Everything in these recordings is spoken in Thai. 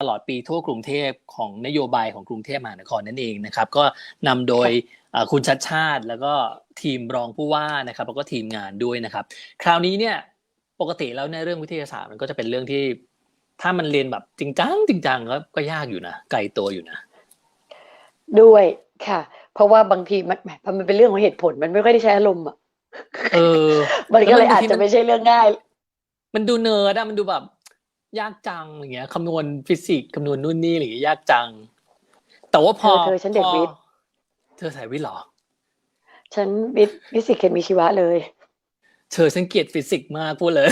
ตลอดปีทั่วกรุงเทพของนโยบายของกรุงเทพมหานครนั่นเองนะครับ ก็นำโดยเอ่อคุณชัดชาติ แล้วก็ทีมรองผู้ว่านะครับ แล้วก็ทีมงานด้วยนะครับ คราวนี้เนี่ยปกติแล้วในเรื่องวิทยาศาสตร์มันก็จะเป็นเรื่องที่ ถ้ามันเรียนแบบจริงจังจริงจังก็ก็ยากอยู่นะไกลตัวอยู่นะ ด้วยค่ะ เพราะว่าบางทีมันแหมพอมันเป็นเรื่องของเหตุผลมันไม่ค่อยได้ใช้อารมณ์อะเออมันก็เลยแล้วบางอาจทีจะมันไม่ใช่เรื่องง่าย มันดูเนิร์ดอะมันดูแบบ ยากจังอย่างเงี้ยคำนวณฟิสิกส์คำนวณนู่นนี่อะไรอย่างเงี้ยยากจัง แต่ว่าพอเธอเธอฉันเด็กพอวิทย์เธอสายวิทย์เหรอ ฉันวิทย์ฟิสิกส์เคมีชีวะเลยเธอฉันเกลียดฟิสิกส์มากพูดเลย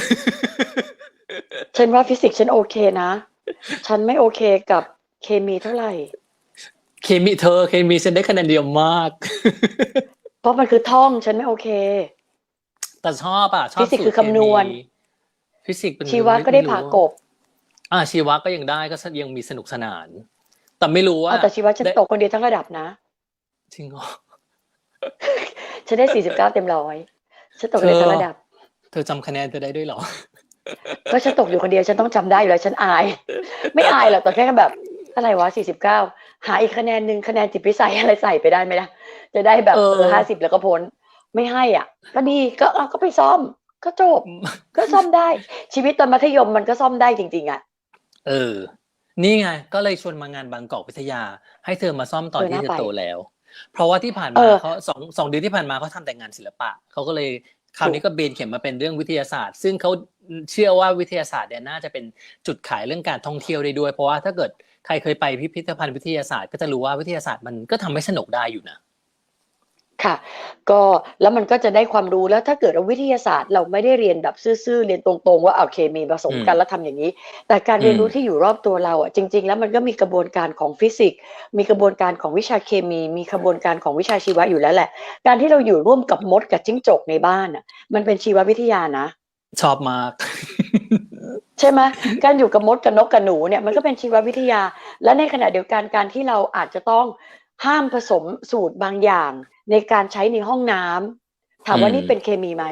ฉันว่าฟิสิกส์ฉันโอเคนะ ฉันไม่โอเคกับเคมีเท่าไหร่ เคมีเธอเคมีฉันได้คะแนนเดียวมาก เพราะมันคือท่องฉันไม่โอเค แต่ชอบอะชอบฟิสิกส์สูตรคือคำนวณเมีฟิสิกส์เป็นชีวะก็ได้ผ่ากบ อ่าชีวะก็ยังได้ก็ยังมีสนุกสนาน แต่ไม่รู้ว่าเอาแต่ชีวะฉันได้ตกคนเดียวทั้งระดับนะจริงเหรอฉันได้สี่สิบเก้าเต็มร้อยฉันตกคนเดียวทั้งระดับ เธอจำคะแนนเธอได้ด้วยเหรอก็ฉันตกอยู่คนเดียวฉันต้องจำได้อยู่แล้วฉันอาย ไม่อายหรอกแต่แค่แบบอะไรวะสี่สิบเก้าหาอีกคะแนนหนึ่งคะแนนจิตพิสัยอะไรใส่ไปได้ไหมล่ะจะได้แบบเออเออห้าสิบแล้วก็พ้นไม่ให้อะ ก็ดีก็เอาก็ไปซ่อมก็จบ ก็ซ่อมได้ ชีวิตตอนมัธยมมันก็ซ่อมได้จริง ๆ อะ เออ นี่ไง ก็เลยชวนมางานบางกอกวิทยา ให้เธอมาซ่อมตอนเออที่น่าเธอไปโตแล้ว เพราะว่าที่ผ่านเอมาอเขาสองสองเดือนที่ผ่านมาเขาทำแต่งานศิลปะเขาก็เลยคราวนี้ก็เบนเข็มมาเป็นเรื่องวิทยาศาสตร์ ซึ่งเขาเชื่อว่าวิทยาศาสตร์เนี่ยน่าจะเป็นจุดขายเรื่องการท่องเที่ยวได้ด้วย เพราะว่าถ้าเกิดใครเคยไปพิพิธภัณฑ์วิทยาศาสตร์ ก็จะรู้ว่าวิทยาศาสตร์มันก็ทำให้สนุกได้อยู่นะ ค่ะ ก็แล้วมันก็จะได้ความรู้แล้วถ้าเกิดว่าวิทยาศาสตร์ เราไม่ได้เรียนแบบซื่อๆเรียนตรงๆ ว่าโอเคมีผสมกันอืมแล้วทำอย่างนี้ แต่การเรียนรู้อืมที่อยู่รอบตัวเราอะจริง ๆ แล้วมันก็มีกระบวนการของฟิสิกส์ มีกระบวนการของวิชาเคมี มีกระบวนการของวิชาชีวะอยู่แล้วแหละ การที่เราอยู่ร่วมกับมดกับจิ้งจกในบ้านอะ มันเป็นชีววิทยานะ ชอบมากใช่ไหมการอยู่กับมดกับนกกับหนูเนี่ยมันก็เป็นชีววิทยา และในขณะเดียวกันการที่เราอาจจะต้องห้ามผสมสูตรบางอย่าง ในการใช้ในห้องน้ำถามว่าอืมนี่เป็นเคมีไหม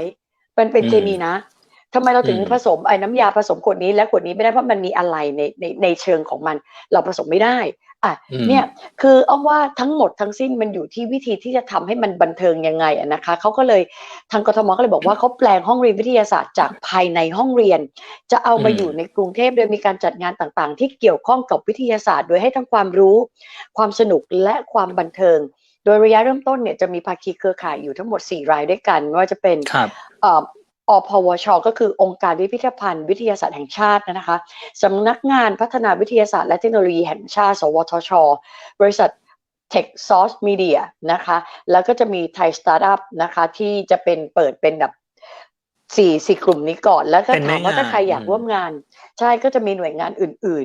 มันเป็นอืมเคมีนะทำไมเราถึงอืมผสมไอ้น้ำยาผสมขวดนี้และขวดนี้ไม่ได้เพราะมันมีอะไรในในในเชิงของมัน เราผสมไม่ได้อะอืมเนี่ยคืออ้อมว่าทั้งหมดทั้งสิ้นมันอยู่ที่วิธีที่จะทำให้มันบันเทิงยังไงอะนะคะเขาก็เลยทางกทมก็เลยบอกว่าเขาแปลงห้องเรียนวิทยาศาสตร์จากภายในห้องเรียน จะเอามาอืมอยู่ในกรุงเทพโดยมีการจัดงานต่างๆ ที่เกี่ยวข้องกับวิทยาศาสตร์ โดยให้ทั้งความรู้ ความสนุกและความบันเทิง โดยระยะเริ่มต้นเนี่ยจะมีภาคีเครือข่ายอยู่ทั้งหมด 4 รายด้วยกันไม่ว่าจะเป็นครับเอ่ออพวช ก็คือองค์การพิพิธภัณฑ์วิทยาศาสตร์แห่งชาตินะคะสำนักงานพัฒนาวิทยาศาสตร์และเทคโนโลยีแห่งชาติ สวทช บริษัท Tech Source Media นะคะ แล้วก็จะมีไทยสตาร์ทอัพนะคะ ที่จะเป็นเปิดเป็นแบบสี่สี่กลุ่มนี้ก่อน แล้วก็เป็นแม่ถามว่าถ้าใครอยากงานร่วมงาน ใช่ก็จะมีหน่วยงานอื่นๆ